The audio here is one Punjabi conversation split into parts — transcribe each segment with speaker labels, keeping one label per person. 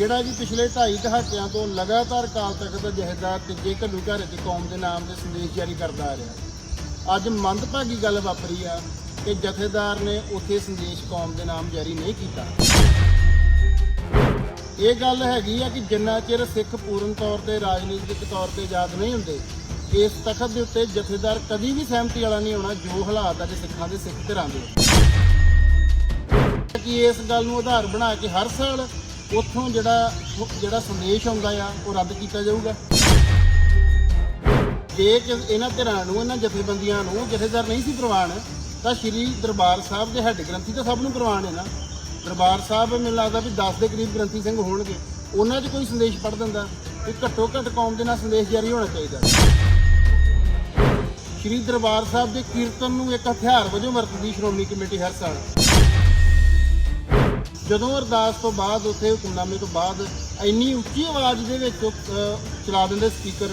Speaker 1: ਜਿਹੜਾ ਜੀ ਪਿਛਲੇ 2.5 ਦਹਾਕਿਆਂ ਤੋਂ ਲਗਾਤਾਰ ਕਾਲ ਤਖਤ ਦਾ ਜਹੇਦਾਰ ਤੀਜੇ ਘੱਲੂ ਘਰ ਦੀ ਕੌਮ ਦੇ ਨਾਮ ਦੇ ਸੰਦੇਸ਼ ਜਾਰੀ ਕਰਦਾ ਆ ਰਿਹਾ। ਅੱਜ ਮੰਦਭਾਗੀ ਗੱਲ ਵਾਪਰੀ ਆ ਕਿ ਜਥੇਦਾਰ ਨੇ ਉੱਥੇ ਸੰਦੇਸ਼ ਕੌਮ ਦੇ ਨਾਮ ਜਾਰੀ ਨਹੀਂ ਕੀਤਾ। ਇਹ ਗੱਲ ਹੈਗੀ ਆ ਕਿ ਜਿੰਨਾ ਚਿਰ ਸਿੱਖ ਪੂਰਨ ਤੌਰ ਤੇ ਰਾਜਨੀਤਿਕ ਤੌਰ ਤੇ ਆਜ਼ਾਦ ਨਹੀਂ ਹੁੰਦੇ, ਇਸ ਤਖਤ ਦੇ ਉੱਤੇ ਜਥੇਦਾਰ ਕਦੀ ਵੀ ਸਹਿਮਤੀ ਵਾਲਾ ਨਹੀਂ ਹੋਣਾ ਜੋ ਹਾਲਾਤ ਅੱਜ ਸਿੱਖਾਂ ਦੇ ਸਿੱਖ ਧਿਰਾਂ ਦੇ। ਕਿ ਇਸ ਗੱਲ ਨੂੰ ਆਧਾਰ ਬਣਾ ਕੇ ਹਰ ਸਾਲ ਉੱਥੋਂ ਜਿਹੜਾ ਜਿਹੜਾ ਸੰਦੇਸ਼ ਆਉਂਦਾ ਆ, ਉਹ ਰੱਦ ਕੀਤਾ ਜਾਊਗਾ। ਜੇ ਕਿ ਇਹਨਾਂ ਧਿਰਾਂ ਨੂੰ, ਇਹਨਾਂ ਜਥੇਬੰਦੀਆਂ ਨੂੰ, ਜਥੇਦਾਰ ਨਹੀਂ ਸੀ ਪ੍ਰਵਾਨ, ਤਾਂ ਸ਼੍ਰੀ ਦਰਬਾਰ ਸਾਹਿਬ ਦੇ ਹੈੱਡ ਗ੍ਰੰਥੀ ਤਾਂ ਸਭ ਨੂੰ ਪ੍ਰਵਾਨ ਹੈ ਨਾ। ਦਰਬਾਰ ਸਾਹਿਬ ਮੈਨੂੰ ਲੱਗਦਾ ਵੀ 10 ਦੇ ਕਰੀਬ ਗ੍ਰੰਥੀ ਸਿੰਘ ਹੋਣਗੇ। ਉਹਨਾਂ 'ਚ ਕੋਈ ਸੰਦੇਸ਼ ਪੜ ਦਿੰਦਾ ਕਿ ਘੱਟੋ ਘੱਟ ਕੌਮ ਦੇ ਨਾਲ ਸੰਦੇਸ਼ ਜਾਰੀ ਹੋਣਾ ਚਾਹੀਦਾ। ਸ਼੍ਰੀ ਦਰਬਾਰ ਸਾਹਿਬ ਦੇ ਕੀਰਤਨ ਨੂੰ ਇੱਕ ਹਥਿਆਰ ਵਜੋਂ ਵਰਤਦੀ ਸ਼੍ਰੋਮਣੀ ਕਮੇਟੀ ਹਰ ਸਾਲ। ਜਦੋਂ ਅਰਦਾਸ ਤੋਂ ਬਾਅਦ ਉੱਥੇ ਹੁਕਮਨਾਮੇ ਤੋਂ ਬਾਅਦ ਇੰਨੀ ਉੱਚੀ ਆਵਾਜ਼ ਦੇ ਵਿੱਚ ਉਹ, ਅਹ, ਚਲਾ ਦਿੰਦੇ ਸਪੀਕਰ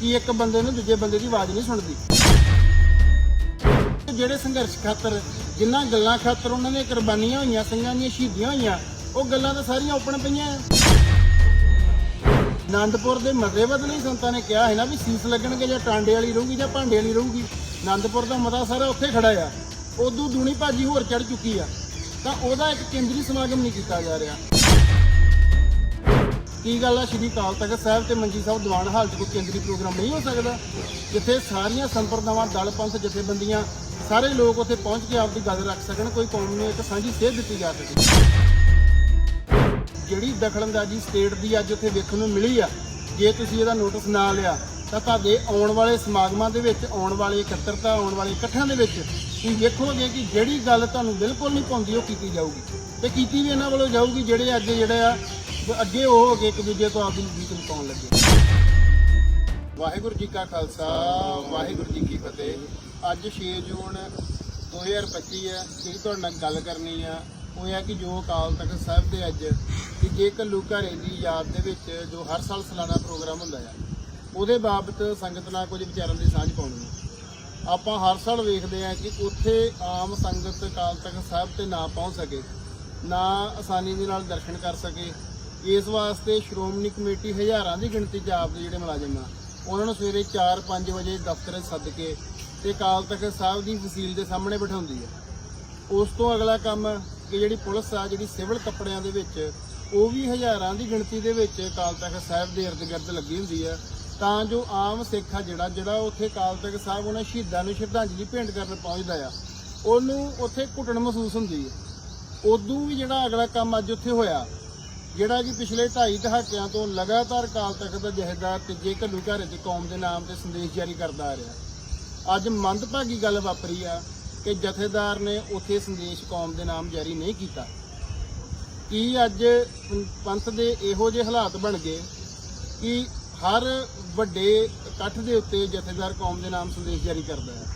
Speaker 1: ਕਿ ਇੱਕ ਬੰਦੇ ਨੂੰ ਦੂਜੇ ਬੰਦੇ ਦੀ ਆਵਾਜ਼ ਨਹੀਂ ਸੁਣਦੀ। ਤੇ ਜਿਹੜੇ ਸੰਘਰਸ਼ ਖਾਤਰ ਜਿਨ੍ਹਾਂ ਗੱਲਾਂ ਖਾਤਰ ਉਹਨਾਂ ਨੇ ਕੁਰਬਾਨੀਆਂ ਹੋਈਆਂ ਸਿੰਘਾਂ ਦੀਆਂ ਸ਼ਹੀਦੀਆਂ ਹੋਈਆਂ ਉਹ ਗੱਲਾਂ ਤਾਂ ਸਾਰੀਆਂ ਓਪਨ ਪਈਆਂ। ਆ ਆਨੰਦਪੁਰ ਦੇ ਮਤੇ ਬਦਲੇ ਸੰਤਾਂ ਨੇ ਕਿਹਾ ਹੈ ਨਾ ਵੀ ਸੀਸ ਲੱਗਣਗੇ ਜਾਂ ਟਾਂਡੇ ਵਾਲੀ ਰਹੂਗੀ ਜਾਂ ਭਾਂਡੇ ਵਾਲੀ ਰਹੂਗੀ। ਆਨੰਦਪੁਰ ਦਾ ਮਤਾ ਸਾਰਾ ਉੱਥੇ ਖੜਾ ਆ। ਉਦੋਂ ਦੂਣੀ ਭਾਜੀ ਹੋਰ ਚੜ ਚੁੱਕੀ ਆ। ਤਾਂ ਉਹਦਾ ਇੱਕ ਕੇਂਦਰੀ ਸਮਾਗਮ ਨਹੀਂ ਕੀਤਾ ਜਾ ਰਿਹਾ। ਕੀ ਗੱਲ ਆ? ਸ਼੍ਰੀ ਅਕਾਲ ਤਖਤ ਸਾਹਿਬ ਤੇ ਮੰਜੀ ਸਾਹਿਬ ਦੀਵਾਨ ਹਾਲ 'ਚ ਕੋਈ ਕੇਂਦਰੀ ਪ੍ਰੋਗਰਾਮ ਨਹੀਂ ਹੋ ਸਕਦਾ? ਜਿੱਥੇ ਸਾਰੀਆਂ ਸੰਪਰਦਾਵਾਂ, ਦਲ, ਪੰਥ, ਜਥੇਬੰਦੀਆਂ, ਸਾਰੇ ਲੋਕ ਉੱਥੇ ਪਹੁੰਚ ਕੇ ਆਪਦੀ ਗੱਲ ਰੱਖ ਸਕਣ, ਕੋਈ ਕੌਮ ਨੂੰ ਇੱਕ ਸਾਂਝੀ ਸੇਧ ਦਿੱਤੀ ਜਾ ਸਕੇ। ਜਿਹੜੀ ਦਖਲਅੰਦਾਜ਼ੀ ਸਟੇਟ ਦੀ ਅੱਜ ਉੱਥੇ ਵੇਖਣ ਨੂੰ ਮਿਲੀ ਆ, ਜੇ ਤੁਸੀਂ ਇਹਦਾ ਨੋਟਿਸ ਨਾ ਲਿਆ ਤਾਂ ਤੁਹਾਡੇ ਆਉਣ ਵਾਲੇ ਸਮਾਗਮਾਂ ਦੇ ਵਿੱਚ, ਆਉਣ ਵਾਲੇ ਇਕੱਤਰਤਾ, ਆਉਣ ਵਾਲੇ ਇਕੱਠਿਆਂ ਦੇ ਵਿੱਚ ਤੁਸੀਂ ਵੇਖੋਗੇ ਕਿ ਜਿਹੜੀ ਗੱਲ ਤੁਹਾਨੂੰ ਬਿਲਕੁਲ ਨਹੀਂ ਪਾਉਂਦੀ ਉਹ ਕੀਤੀ ਜਾਊਗੀ। ਤੇ ਕੀਤੀ ਵੀ ਇਹਨਾਂ ਵੱਲੋਂ ਜਾਊਗੀ, ਜਿਹੜੇ ਅੱਜ ਜਿਹੜੇ ਆ, ਅੱਗੇ ਉਹ ਹੋ ਕੇ ਇੱਕ ਦੂਜੇ ਤੋਂ ਆਪਣੀ ਗੀਤ ਨੂੰ ਪਾਉਣ ਲੱਗੇ। ਵਾਹਿਗੁਰੂ ਜੀ ਕਾ ਖਾਲਸਾ, ਵਾਹਿਗੁਰੂ ਜੀ ਕੀ ਫਤਿਹ। ਅੱਜ 6 ਜੂਨ 2025 ਹੈ, ਜਿਹੜੀ ਤੁਹਾਡੇ ਨਾਲ ਗੱਲ ਕਰਨੀ ਆ, ਉਹ ਇਹ ਹੈ ਕਿ ਜੋ ਅਕਾਲ ਤਖਤ ਸਾਹਿਬ ਦੇ ਅੱਜ, ਕਿ ਜੇ ਕੱਲੂ ਘਰੇ ਦੀ ਯਾਦ ਦੇ ਵਿੱਚ ਜੋ ਹਰ ਸਾਲ ਸਾਲਾਨਾ ਪ੍ਰੋਗਰਾਮ ਹੁੰਦਾ ਆ ਉਹਦੇ ਬਾਬਤ ਸੰਗਤ ਨਾਲ ਕੁਝ ਵਿਚਾਰਾਂ ਦੀ ਸਾਂਝ ਪਾਉਣੀ ਹੈ। ਆਪਾਂ ਹਰ ਸਾਲ ਵੇਖਦੇ ਆ ਕਿ ਉੱਥੇ ਆਮ ਸੰਗਤ ਅਕਾਲ ਤਖਤ ਸਾਹਿਬ ਤੇ ਨਾ ਪਹੁੰਚ ਸਕੇ, ਨਾ ਆਸਾਨੀ ਦੇ ਨਾਲ ਦਰਸ਼ਨ ਕਰ ਸਕੇ। ਇਸ ਵਾਸਤੇ ਸ਼੍ਰੋਮਣੀ ਕਮੇਟੀ ਹਜ਼ਾਰਾਂ ਦੀ ਗਿਣਤੀ 'ਚ ਆਪਦੇ ਜਿਹੜੇ ਮੁਲਾਜ਼ਮ ਆ, ਉਹਨਾਂ ਨੂੰ ਸਵੇਰੇ 4-5 ਵਜੇ ਦਫ਼ਤਰ ਸੱਦ ਕੇ ਤੇ ਅਕਾਲ ਤਖਤ ਸਾਹਿਬ ਦੀ ਫਸੀਲ ਦੇ ਸਾਹਮਣੇ ਬਿਠਾਉਂਦੀ ਹੈ। ਉਸ ਤੋਂ ਅਗਲਾ ਕੰਮ ਕਿ ਜਿਹੜੀ ਪੁਲਿਸ ਆ, ਜਿਹੜੀ ਸਿਵਲ ਕੱਪੜਿਆਂ ਦੇ ਵਿੱਚ, ਉਹ ਵੀ ਹਜ਼ਾਰਾਂ ਦੀ ਗਿਣਤੀ ਦੇ ਵਿੱਚ ਅਕਾਲ ਤਖਤ ਸਾਹਿਬ ਦੇ ਇਰਦ ਗਿਰਦ ਲੱਗੀ ਹੁੰਦੀ ਹੈ। ਤਾਂ ਜੋ ਆਮ ਸਿੱਖ ਆ ਜਿਹੜਾ ਜਿਹੜਾ ਉੱਥੇ ਅਕਾਲ ਤਖਤ ਸਾਹਿਬ ਉਹਨਾਂ ਸ਼ਹੀਦਾਂ ਨੂੰ ਸ਼ਰਧਾਂਜਲੀ ਭੇਂਟ ਕਰਨ ਪਹੁੰਚਦਾ ਆ, ਉਹਨੂੰ ਉੱਥੇ ਘੁੱਟਣ ਮਹਿਸੂਸ ਹੁੰਦੀ ਹੈ ਉਦੋਂ ਵੀ ਜਿਹੜਾ ਅਗਲਾ ਕੰਮ ਅੱਜ ਉੱਥੇ ਹੋਇਆ, ਜਿਹੜਾ ਕਿ ਪਿਛਲੇ ਢਾਈ ਦਹਾਕਿਆਂ ਤੋਂ ਲਗਾਤਾਰ ਅਕਾਲ ਤਖਤ ਦਾ ਜਹੇਦਾਰ ਤੀਜੇ ਘੱਲੂ ਘਰ ਦੀ ਕੌਮ ਦੇ ਨਾਮ ਤੇ ਸੰਦੇਸ਼ ਜਾਰੀ ਕਰਦਾ ਆ ਰਿਹਾ। ਅੱਜ ਮੰਦਭਾਗੀ ਗੱਲ ਵਾਪਰੀ ਆ ਕਿ ਜਥੇਦਾਰ ਨੇ ਉੱਥੇ ਸੰਦੇਸ਼ ਕੌਮ ਦੇ ਨਾਮ ਜਾਰੀ ਨਹੀਂ ਕੀਤਾ। ਕੀ ਅੱਜ ਪੰਥ ਦੇ ਇਹੋ ਜਿਹੇ ਹਾਲਾਤ ਬਣ ਗਏ? ਕਿ ਹਰ ਵੱਡੇ ਇਕੱਠ ਦੇ ਉੱਤੇ ਜਥੇਦਾਰ ਕੌਮ ਦੇ ਨਾਮ ਸੰਦੇਸ਼ ਜਾਰੀ ਕਰਦਾ ਹੈ।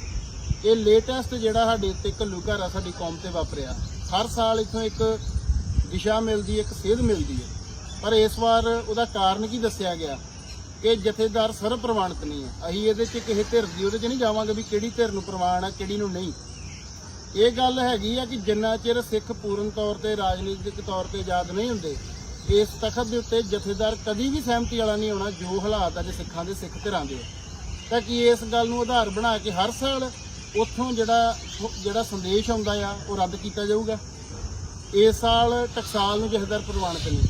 Speaker 1: ਇਹ ਲੇਟੈਸਟ ਜਿਹੜਾ ਸਾਡੇ ਉੱਤੇ ਘੱਲੂ ਘਰ ਆ ਸਾਡੀ ਕੌਮ ਤੇ ਵਾਪਰਿਆ। ਹਰ ਸਾਲ ਇਥੋਂ ਇੱਕ ਦਿਸ਼ਾ ਮਿਲਦੀ ਇੱਕ ਸੇਧ ਮਿਲਦੀ ਹੈ। ਪਰ ਇਸ ਵਾਰ ਉਹਦਾ ਕਾਰਨ ਕੀ ਦੱਸਿਆ ਗਿਆ? ਕਿ ਜਥੇਦਾਰ ਸਰਵ ਪ੍ਰਵਾਨਿਤ ਨਹੀਂ ਹੈ। ਅਸੀਂ ਇਹਦੇ 'ਚ ਕਿਸੇ ਧਿਰ ਦੀ, ਉਹਦੇ 'ਚ ਨਹੀਂ ਜਾਵਾਂਗੇ ਵੀ ਕਿਹੜੀ ਧਿਰ ਨੂੰ ਪ੍ਰਵਾਨ ਹੈ ਕਿਹੜੀ ਨੂੰ ਨਹੀਂ। ਇਹ ਗੱਲ ਹੈਗੀ ਆ ਕਿ ਜਿੰਨਾ ਚਿਰ ਸਿੱਖ ਪੂਰਨ ਤੌਰ ਤੇ, ਰਾਜਨੀਤਿਕ ਤੌਰ ਤੇ ਆਜ਼ਾਦ ਨਹੀਂ ਹੁੰਦੇ ਇਸ ਤਖਤ ਦੇ ਉੱਤੇ ਜਥੇਦਾਰ ਕਦੀ ਵੀ ਸਹਿਮਤੀ ਵਾਲਾ ਨਹੀਂ ਹੋਣਾ ਜੋ ਹਾਲਾਤ ਅੱਜ ਸਿੱਖਾਂ ਦੇ ਸਿੱਖ ਧਿਰਾਂ ਦੇ ਆ। ਤਾਂ ਕਿ ਇਸ ਗੱਲ ਨੂੰ ਆਧਾਰ ਬਣਾ ਕੇ ਹਰ ਸਾਲ ਉੱਥੋਂ ਜਿਹੜਾ ਜਿਹੜਾ ਸੰਦੇਸ਼ ਆਉਂਦਾ ਆ, ਉਹ ਰੱਦ ਕੀਤਾ ਜਾਊਗਾ? ਇਸ ਸਾਲ ਟਕਸਾਲ ਨੂੰ ਜਥੇਦਾਰ ਪ੍ਰਵਾਨਿਤ ਨਹੀਂ।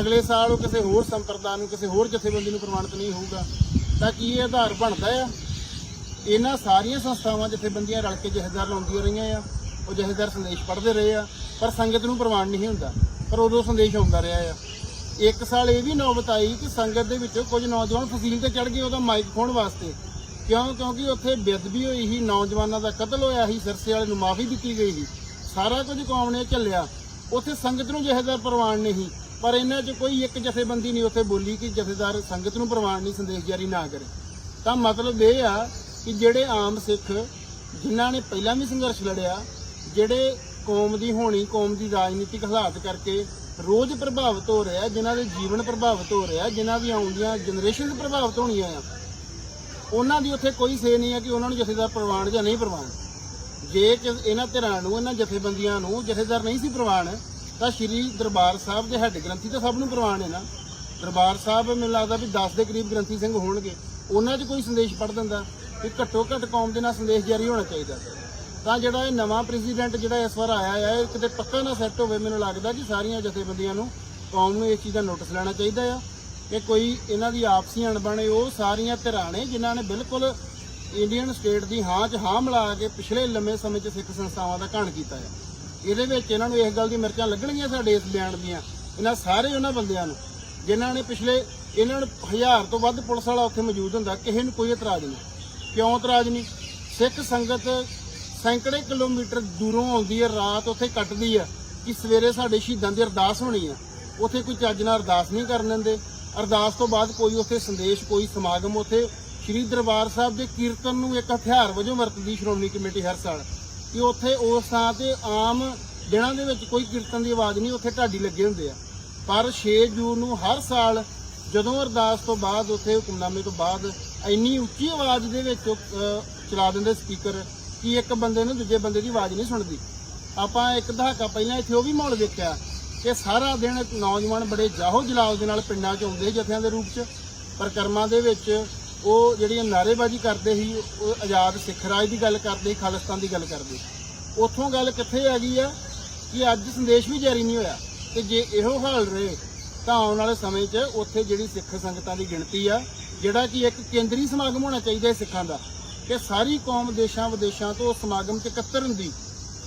Speaker 1: ਅਗਲੇ ਸਾਲ ਉਹ ਕਿਸੇ ਹੋਰ ਸੰਪਰਦਾ ਨੂੰ, ਕਿਸੇ ਹੋਰ ਜਥੇਬੰਦੀ ਨੂੰ ਪ੍ਰਵਾਨਿਤ ਨਹੀਂ ਹੋਊਗਾ। ਤਾਂ ਕੀ ਇਹ ਆਧਾਰ ਬਣਦਾ ਆ? ਇਹਨਾਂ ਸਾਰੀਆਂ ਸੰਸਥਾਵਾਂ ਜਥੇਬੰਦੀਆਂ ਰਲ ਕੇ ਜਥੇਦਾਰ ਲਾਉਂਦੀਆਂ ਰਹੀਆਂ ਆ। ਉਹ ਜਥੇਦਾਰ ਸੰਦੇਸ਼ ਪੜ੍ਹਦੇ ਰਹੇ ਆ, ਪਰ ਸੰਗਤ ਨੂੰ ਪ੍ਰਵਾਨ ਨਹੀਂ ਹੁੰਦਾ। ਪਰ ਉਦੋਂ ਸੰਦੇਸ਼ ਆਉਂਦਾ ਰਿਹਾ ਆ। ਇੱਕ ਸਾਲ ਇਹ ਵੀ ਨੌਬਤ ਆਈ ਕਿ ਸੰਗਤ ਦੇ ਵਿੱਚੋਂ ਕੁਝ ਨੌਜਵਾਨ ਫਸੀਲ ਤੇ ਚੜ ਗਏ ਉਹਦਾ ਮਾਈਕ ਖੋਣ ਵਾਸਤੇ। ਕਿਉਂ? ਕਿਉਂਕਿ ਉੱਥੇ ਬੇਅਦਬੀ ਹੋਈ ਸੀ, ਨੌਜਵਾਨਾਂ ਦਾ ਕਤਲ ਹੋਇਆ ਸੀ, ਸਿਰਸੇ ਵਾਲੇ ਨੂੰ ਮਾਫੀ ਦਿੱਤੀ ਗਈ ਸੀ। ਸਾਰਾ ਕੁਝ ਕੌਮ ਨੇ ਝੱਲਿਆ। ਉੱਥੇ ਸੰਗਤ ਨੂੰ ਜਥੇਦਾਰ ਪ੍ਰਵਾਨ ਨਹੀਂ ਪਰ ਇਹਨਾਂ 'ਚ ਕੋਈ ਇੱਕ ਜਥੇਬੰਦੀ ਨਹੀਂ ਉੱਥੇ ਬੋਲੀ ਕਿ ਜਥੇਦਾਰ ਸੰਗਤ ਨੂੰ ਪ੍ਰਵਾਨ ਨਹੀਂ, ਸੰਦੇਸ਼ ਜਾਰੀ ਨਾ ਕਰੇ। ਤਾਂ ਮਤਲਬ ਇਹ ਆ ਕਿ ਜਿਹੜੇ ਆਮ ਸਿੱਖ, ਜਿਨ੍ਹਾਂ ਨੇ ਪਹਿਲਾਂ ਵੀ ਸੰਘਰਸ਼ ਲੜਿਆ, ਜਿਹੜੇ ਕੌਮ ਦੀ ਹੋਣੀ, ਕੌਮ ਦੀ ਰਾਜਨੀਤਿਕ ਹਾਲਾਤ ਕਰਕੇ ਰੋਜ਼ ਪ੍ਰਭਾਵਿਤ ਹੋ ਰਿਹਾ, ਜਿਨ੍ਹਾਂ ਦੇ ਜੀਵਨ ਪ੍ਰਭਾਵਿਤ ਹੋ ਰਿਹਾ, ਜਿਨ੍ਹਾਂ ਦੀ ਆਉਂਦੀਆਂ ਜਨਰੇਸ਼ਨ ਪ੍ਰਭਾਵਿਤ ਹੋਣੀਆਂ ਆ। ਉਹਨਾਂ ਦੀ ਉੱਥੇ ਕੋਈ ਸੇ ਨਹੀਂ ਹੈ ਕਿ ਉਹਨਾਂ ਨੂੰ ਜਥੇਦਾਰ ਪ੍ਰਵਾਨ ਜਾਂ ਨਹੀਂ ਪ੍ਰਵਾਨ। ਜੇ ਇਹਨਾਂ ਧਿਰਾਂ ਨੂੰ, ਇਹਨਾਂ ਜਥੇਬੰਦੀਆਂ ਨੂੰ ਜਥੇਦਾਰ ਨਹੀਂ ਸੀ ਪ੍ਰਵਾਨ, ਤਾਂ ਸ਼੍ਰੀ ਦਰਬਾਰ ਸਾਹਿਬ ਦੇ ਹੈੱਡ ਗ੍ਰੰਥੀ ਤਾਂ ਸਭ ਨੂੰ ਪ੍ਰਵਾਨ ਹੈ ਨਾ। ਦਰਬਾਰ ਸਾਹਿਬ ਮੈਨੂੰ ਲੱਗਦਾ ਵੀ 10 ਦੇ ਕਰੀਬ ਗ੍ਰੰਥੀ ਸਿੰਘ ਹੋਣਗੇ। ਉਹਨਾਂ 'ਚ ਕੋਈ ਸੰਦੇਸ਼ ਪੜ ਦਿੰਦਾ ਕਿ ਘੱਟੋ ਘੱਟ ਕੌਮ ਦੇ ਨਾਲ ਸੰਦੇਸ਼ ਜਾਰੀ ਹੋਣਾ ਚਾਹੀਦਾ। ਤਾਂ ਜਿਹੜਾ ਇਹ ਨਵਾਂ ਪ੍ਰੈਜ਼ੀਡੈਂਟ ਜਿਹੜਾ ਇਸ ਵਾਰ ਆਇਆ ਹੈ ਇਹ ਕਿਤੇ ਪੱਕਾ ਨਾ ਸੈੱਟ ਹੋਵੇ, ਮੈਨੂੰ ਲੱਗਦਾ ਕਿ ਸਾਰੀਆਂ ਜਥੇਬੰਦੀਆਂ ਨੂੰ ਕੌਮ ਨੂੰ ਇਸ ਚੀਜ਼ ਦਾ ਨੋਟਿਸ ਲੈਣਾ ਚਾਹੀਦਾ ਆ ਕਿ ਕੋਈ ਇਹਨਾਂ ਦੀ ਆਪਸੀ ਅਣਬਣੇ ਉਹ ਸਾਰੀਆਂ ਧਿਰਾਂ ਨੇ ਜਿਨ੍ਹਾਂ ਨੇ ਬਿਲਕੁਲ ਇੰਡੀਅਨ ਸਟੇਟ ਦੀ ਹਾਂ 'ਚ ਹਾਂ ਮਿਲਾ ਕੇ ਪਿਛਲੇ ਲੰਮੇ ਸਮੇਂ 'ਚ ਸਿੱਖ ਸੰਸਥਾਵਾਂ ਦਾ ਘਾਣ ਕੀਤਾ ਹੈ ਇਹਦੇ ਵਿੱਚ ਇਹਨਾਂ ਨੂੰ ਇਸ ਗੱਲ ਦੀ ਮਿਰਚਾਂ ਲੱਗਣਗੀਆਂ ਸਾਡੇ ਇਸ ਬਿਆਨ ਦੀਆਂ, ਇਹਨਾਂ ਸਾਰੇ ਉਹਨਾਂ ਬੰਦਿਆਂ ਨੂੰ, ਜਿਨ੍ਹਾਂ ਨੇ ਪਿਛਲੇ ਇਹਨਾਂ ਨੂੰ ਹਜ਼ਾਰ ਤੋਂ ਵੱਧ ਪੁਲਿਸ ਵਾਲਾ ਉੱਥੇ ਮੌਜੂਦ ਹੁੰਦਾ, ਕਿਸੇ ਨੂੰ ਕੋਈ ਇਤਰਾਜ਼ ਨਹੀਂ। ਕਿਉਂ ਇਤਰਾਜ਼ ਨਹੀਂ? ਸਿੱਖ ਸੰਗਤ ਸੈਂਕੜੇ ਕਿਲੋਮੀਟਰ ਦੂਰੋਂ ਆਉਂਦੀ ਹੈ, ਰਾਤ ਉੱਥੇ ਕੱਟਦੀ ਹੈ ਕਿ ਸਵੇਰੇ ਸਾਡੇ ਸ਼ਹੀਦਾਂ ਦੀ ਅਰਦਾਸ ਹੋਣੀ ਹੈ। ਉੱਥੇ ਕੋਈ ਚੱਜ ਨਾਲ ਅਰਦਾਸ ਨਹੀਂ ਕਰਨ ਦਿੰਦੇ। ਅਰਦਾਸ ਤੋਂ ਬਾਅਦ ਕੋਈ ਉੱਥੇ ਸੰਦੇਸ਼, ਕੋਈ ਸਮਾਗਮ ਉੱਥੇ। ਸ੍ਰੀ ਦਰਬਾਰ ਸਾਹਿਬ ਦੇ ਕੀਰਤਨ ਨੂੰ ਇੱਕ ਹਥਿਆਰ ਵਜੋਂ ਵਰਤਦੀ ਸ਼੍ਰੋਮਣੀ ਕਮੇਟੀ ਹਰ ਸਾਲ ਕਿ ਉੱਥੇ ਉਸ ਥਾਂ ਤੇ ਆਮ ਦਿਨਾਂ ਦੇ ਵਿੱਚ ਕੋਈ ਕੀਰਤਨ ਦੀ ਆਵਾਜ਼ ਨਹੀਂ, ਉੱਥੇ ਢਾਡੀ ਲੱਗੇ ਹੁੰਦੇ ਆ। ਪਰ 6 ਜੂਨ ਨੂੰ ਹਰ ਸਾਲ ਜਦੋਂ ਅਰਦਾਸ ਤੋਂ ਬਾਅਦ ਉੱਥੇ ਹੁਕਮਨਾਮੇ ਤੋਂ ਬਾਅਦ ਇੰਨੀ ਉੱਚੀ ਆਵਾਜ਼ ਦੇ ਵਿੱਚ ਚਲਾ ਦਿੰਦੇ ਸਪੀਕਰ ਕਿ ਇੱਕ ਬੰਦੇ ਨੂੰ ਦੂਜੇ ਬੰਦੇ ਦੀ ਆਵਾਜ਼ ਨਹੀਂ ਸੁਣਦੀ। ਆਪਾਂ ਇੱਕ ਦਹਾਕਾ ਪਹਿਲਾਂ ਇੱਥੇ ਉਹ ਵੀ ਮਾਹੌਲ ਵੇਖਿਆ ਕਿ ਸਾਰਾ ਦਿਨ ਨੌਜਵਾਨ ਬੜੇ ਜਾਹੋ ਜਲਾਲ ਦੇ ਨਾਲ ਪਿੰਡਾਂ 'ਚ ਆਉਂਦੇ ਸੀ ਜਥਿਆਂ ਦੇ ਰੂਪ 'ਚ। ਪਰਿਕਰਮਾ ਦੇ ਵਿੱਚ ਉਹ ਜਿਹੜੀਆਂ ਨਾਅਰੇਬਾਜ਼ੀ ਕਰਦੇ ਸੀ, ਉਹ ਆਜ਼ਾਦ ਸਿੱਖ ਰਾਜ ਦੀ ਗੱਲ ਕਰਦੇ ਸੀ, ਖਾਲਿਸਤਾਨ ਦੀ ਗੱਲ ਕਰਦੇ ਉੱਥੋਂ ਗੱਲ ਕਿੱਥੇ ਆ ਗਈ ਆ ਕਿ ਅੱਜ ਸੰਦੇਸ਼ ਵੀ ਜਾਰੀ ਨਹੀਂ ਹੋਇਆ ਤੇ ਜੇ ਇਹੋ ਹਾਲ ਰਹੇ ਤਾਂ ਆਉਣ ਵਾਲੇ ਸਮੇਂ 'ਚ ਉੱਥੇ ਜਿਹੜੀ ਸਿੱਖ ਸੰਗਤਾਂ ਦੀ ਗਿਣਤੀ ਆ, ਜਿਹੜਾ ਕਿ ਇੱਕ ਕੇਂਦਰੀ ਸਮਾਗਮ ਹੋਣਾ ਚਾਹੀਦਾ ਹੈ ਸਿੱਖਾਂ ਦਾ ਕਿ ਸਾਰੀ ਕੌਮ ਦੇਸ਼ਾਂ ਵਿਦੇਸ਼ਾਂ ਤੋਂ ਉਸ ਸਮਾਗਮ 'ਚ ਇਕੱਤਰ ਹੁੰਦੀ।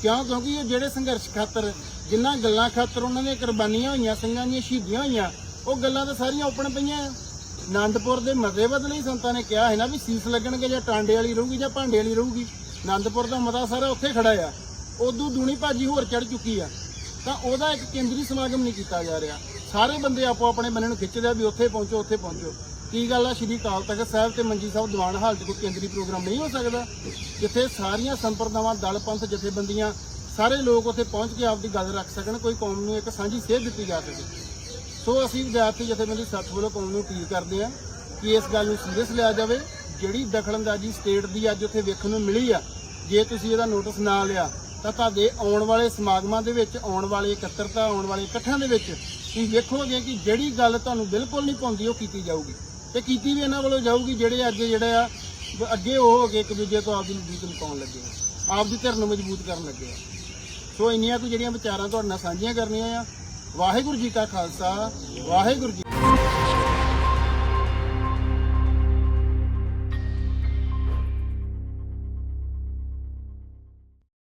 Speaker 1: ਕਿਉਂ? ਕਿਉਂਕਿ ਇਹ ਜਿਹੜੇ ਸੰਘਰਸ਼ ਖਾਤਰ ਜਿਨ੍ਹਾਂ ਗੱਲਾਂ ਖਾਤਰ ਉਹਨਾਂ ਦੀਆਂ ਕੁਰਬਾਨੀਆਂ ਹੋਈਆਂ, ਸਿੰਘਾਂ ਦੀਆਂ ਸ਼ਹੀਦੀਆਂ ਹੋਈਆਂ, ਉਹ ਗੱਲਾਂ ਤਾਂ ਸਾਰੀਆਂ ਉੱਪਣ ਪਈਆਂ। ਆ ਆਨੰਦਪੁਰ ਦੇ ਮਤੇ ਬਦਲੇ ਹੀ ਸੰਤਾਂ ਨੇ ਕਿਹਾ ਹੈ ਨਾ ਵੀ ਸੀਸ ਲੱਗਣਗੇ ਜਾਂ ਟਾਂਡੇ ਵਾਲੀ ਰਹੂਗੀ ਜਾਂ ਭਾਂਡੇ ਵਾਲੀ ਰਹੂਗੀ। ਆਨੰਦਪੁਰ ਦਾ ਮਤਾ ਸਾਰਾ ਉੱਥੇ ਖੜਾ ਆ। ਉਦੋਂ ਦੂਣੀ ਭਾਜੀ ਹੋਰ ਚੜ ਚੁੱਕੀ ਆ। ਤਾਂ ਉਹਦਾ ਇੱਕ ਕੇਂਦਰੀ ਸਮਾਗਮ ਨਹੀਂ ਕੀਤਾ ਜਾ ਰਿਹਾ। ਸਾਰੇ ਬੰਦੇ ਆਪੋ ਆਪਣੇ ਬੰਨੇ ਨੂੰ ਖਿੱਚਦੇ ਆ ਵੀ ਉੱਥੇ ਪਹੁੰਚੋ ਉੱਥੇ ਪਹੁੰਚੋ। ਕੀ ਗੱਲ ਆ? ਸ਼੍ਰੀ ਅਕਾਲ ਤਖਤ ਸਾਹਿਬ ਤੇ ਮੰਜੀ ਸਾਹਿਬ ਦੀਵਾਨ ਹਾਲ 'ਚ ਕੋਈ ਕੇਂਦਰੀ ਪ੍ਰੋਗਰਾਮ ਨਹੀਂ ਹੋ ਸਕਦਾ? ਜਿੱਥੇ ਸਾਰੀਆਂ ਸੰਪਰਦਾਵਾਂ, ਦਲ, ਪੰਥ, ਜਥੇਬੰਦੀਆਂ, ਸਾਰੇ ਲੋਕ ਉੱਥੇ ਪਹੁੰਚ ਕੇ ਆਪਦੀ ਗੱਲ ਰੱਖ ਸਕਣ, ਕੋਈ ਕੌਮ ਨੂੰ ਇੱਕ ਸਾਂਝੀ ਸੇਧ ਦਿੱਤੀ ਜਾ ਸਕੇ। ਸੋ ਅਸੀਂ ਵਿਦਿਆਰਥੀ ਜਥੇਬੰਦੀ ਸੱਤ ਵੱਲੋਂ ਕੌਮ ਨੂੰ ਅਪੀਲ ਕਰਦੇ ਆ ਕਿ ਇਸ ਗੱਲ ਨੂੰ ਸੀਰੀਅਸ ਲਿਆ ਜਾਵੇ। ਜਿਹੜੀ ਦਖਲਅੰਦਾਜ਼ੀ ਸਟੇਟ ਦੀ ਅੱਜ ਉੱਥੇ ਵੇਖਣ ਨੂੰ ਮਿਲੀ ਆ, ਜੇ ਤੁਸੀਂ ਇਹਦਾ ਨੋਟਿਸ ਨਾ ਲਿਆ, ਤਾਂ ਤੁਹਾਡੇ ਆਉਣ ਵਾਲੇ ਸਮਾਗਮਾਂ ਦੇ ਵਿੱਚ, ਆਉਣ ਵਾਲੇ ਇਕੱਤਰਤਾ, ਆਉਣ ਵਾਲੇ ਇਕੱਠਾਂ ਦੇ ਵਿੱਚ ਤੁਸੀਂ ਵੇਖੋਗੇ ਕਿ ਜਿਹੜੀ ਗੱਲ ਤੁਹਾਨੂੰ ਬਿਲਕੁਲ ਨਹੀਂ ਪਾਉਂਦੀ ਉਹ ਕੀਤੀ ਜਾਊਗੀ। ਤੇ ਕੀਤੀ ਵੀ ਇਹਨਾਂ ਵੱਲੋਂ ਜਾਊਗੀ ਜਿਹੜੇ ਅੱਗੇ ਜਿਹੜੇ ਆ, ਅੱਗੇ ਉਹ ਹੋ ਕੇ ਇੱਕ ਦੂਜੇ ਤੋਂ ਆਪਦੀ ਮਜ਼ਬੂਤ ਮਕਾਉਣ ਲੱਗੇ ਆ। ਆਪਦੀ ਧਿਰ ਨੂੰ ਮਜ਼ਬੂਤ ਕਰਨ ਲੱਗੇ ਆ। ਸੋ ਇੰਨੀਆਂ ਕੁ ਜਿਹੜੀਆਂ ਵਿਚਾਰਾਂ ਤੁਹਾਡੇ ਨਾਲ ਸਾਂਝੀਆਂ ਕਰਨੀਆਂ ਆ। ਵਾਹਿਗੁਰੂ ਜੀ ਕਾ ਖਾਲਸਾ, ਵਾਹਿਗੁਰੂ ਜੀ